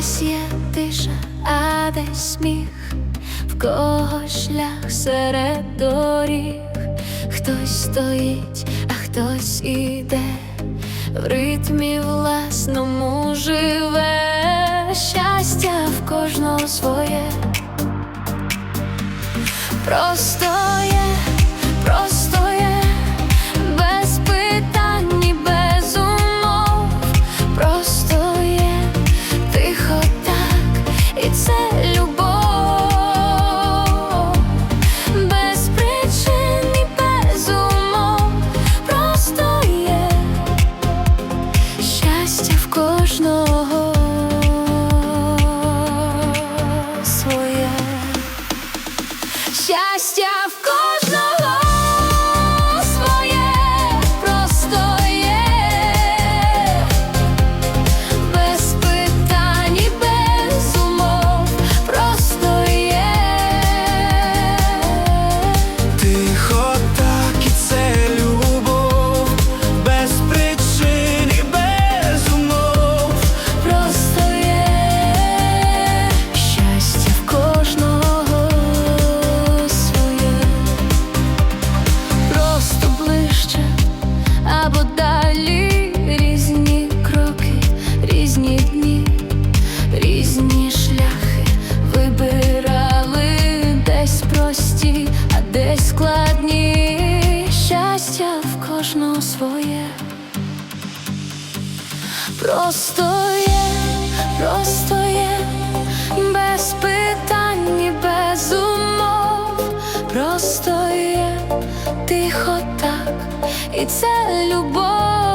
Десь є тиша, а десь сміх, в кого шлях серед доріг, хтось стоїть, а хтось іде, в ритмі власному живе, щастя в кожного своє. Просто складні. Щастя в кожного своє. Просто є, просто є, без питань і без умов, просто є, тихо так, і це любов.